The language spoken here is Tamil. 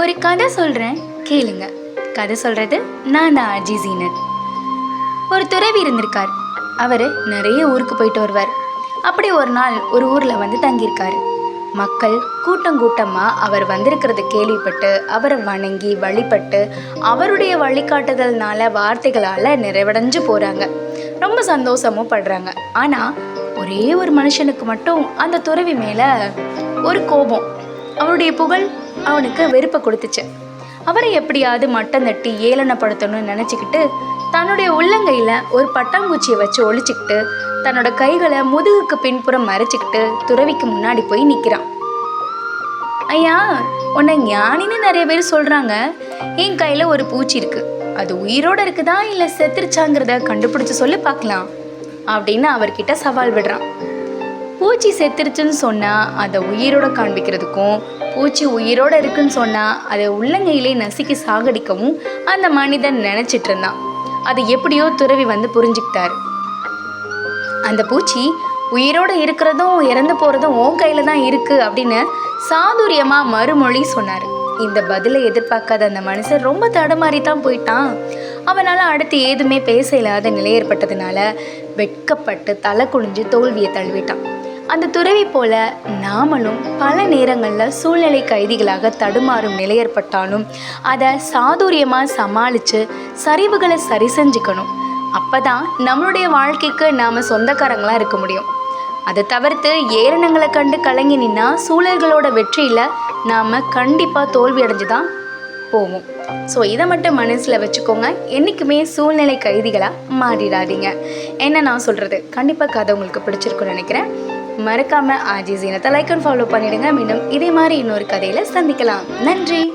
ஒரு கதை சொல்கிறேன் கேளுங்க. கதை சொல்கிறது நான் தான் அஜி ஜீனத் ஒரு துறவி இருந்திருக்கார். அவர் நிறைய ஊருக்கு போயிட்டு வருவார். அப்படி ஒரு நாள் ஒரு ஊரில் வந்து தங்கியிருக்காரு. மக்கள் கூட்டம் கூட்டமாக அவர் வந்திருக்கிறத கேள்விப்பட்டு அவரை வணங்கி வழிபட்டு அவருடைய வழிகாட்டுதல்னால வார்த்தைகளால் நிறைவடைஞ்சு போகிறாங்க ரொம்ப சந்தோஷமும் படுறாங்க. ஆனால் ஒரே ஒரு மனுஷனுக்கு மட்டும் அந்த துறவி மேலே ஒரு கோபம். அவருடைய புகழ் அவனுக்கு வெறுப்பை கொடுத்துச்சு. அவரை எப்படியாவது மட்டம் தட்டி ஏளனப்படுத்தணும்னு நினச்சிக்கிட்டு தன்னுடைய உள்ளங்கையில் ஒரு பட்டாம்பூச்சியை வச்சு ஒழிச்சிக்கிட்டு தன்னோட கைகளை முதுகுக்கு பின்புறம் மறைச்சிக்கிட்டு துறவிக்கு முன்னாடி போய் நிற்கிறான் ஐயா உன்னை ஞானின்னு நிறைய பேர் சொல்கிறாங்க என் கையில் ஒரு பூச்சி இருக்குது அது உயிரோடு இருக்குதா இல்லை செத்துருச்சாங்கிறத கண்டுபிடிச்சி சொல்லி பார்க்கலாம். அப்படின்னு அவர்கிட்ட சவால் விடுறான். பூச்சி செத்துருச்சுன்னு சொன்னால் அதை உயிரோட காண்பிக்கிறதுக்கும் பூச்சி உயிரோட இருக்குன்னு சொன்னால் அதை உள்ளங்கையிலே நசுக்கி சாகடிக்கவும் அந்த மனிதன் நினச்சிட்டு இருந்தான் அதை எப்படியோ துறவி வந்து புரிஞ்சுக்கிட்டாரு. அந்த பூச்சி உயிரோட இருக்கிறதும் இறந்து போகிறதும் உன் கையில் தான் இருக்குது அப்படின்னு சாதுரியமாக மறுமொழி சொன்னார். இந்த பதிலை எதிர்பார்க்காத அந்த மனுஷன் ரொம்ப தடுமாறி தான் போயிட்டான். அவனால் அடுத்து ஏதுமே பேச இல்லாத நிலை ஏற்பட்டதுனால வெட்கப்பட்டு தலை குனிஞ்சு தோல்வியை தழுவிட்டான். அந்த துறவி போல நாமளும் பல நேரங்களில் சூழ்நிலை கைதிகளாக தடுமாறும் நிலை ஏற்பட்டாலும் அதை சாதுரியமாக சமாளித்து சரிவுகளை சரி செஞ்சுக்கணும். அப்போ தான் நம்மளுடைய வாழ்க்கைக்கு நாம் சொந்தக்காரங்களாக இருக்க முடியும். அதை தவிர்த்து ஏரணங்களை கண்டு கலங்கி நின்னா சூழல்களோட வெற்றியில் நாம் கண்டிப்பாக தோல்வி அடைஞ்சு தான் போவோம். ஸோ இதை மட்டும் மனசில் வச்சுக்கோங்க. என்றைக்குமே சூழ்நிலை கைதிகளாக மாறிடாதீங்க. என்ன நான் சொல்கிறது கண்டிப்பாக கதை உங்களுக்கு பிடிச்சிருக்குன்னு நினைக்கிறேன். மறக்காமல் ஆஜி ஜீனத்தை லைக் அண்ட் ஃபாலோ பண்ணிடுங்க. மீண்டும் இதே மாதிரி இன்னொரு கதையில் சந்திக்கலாம். நன்றி.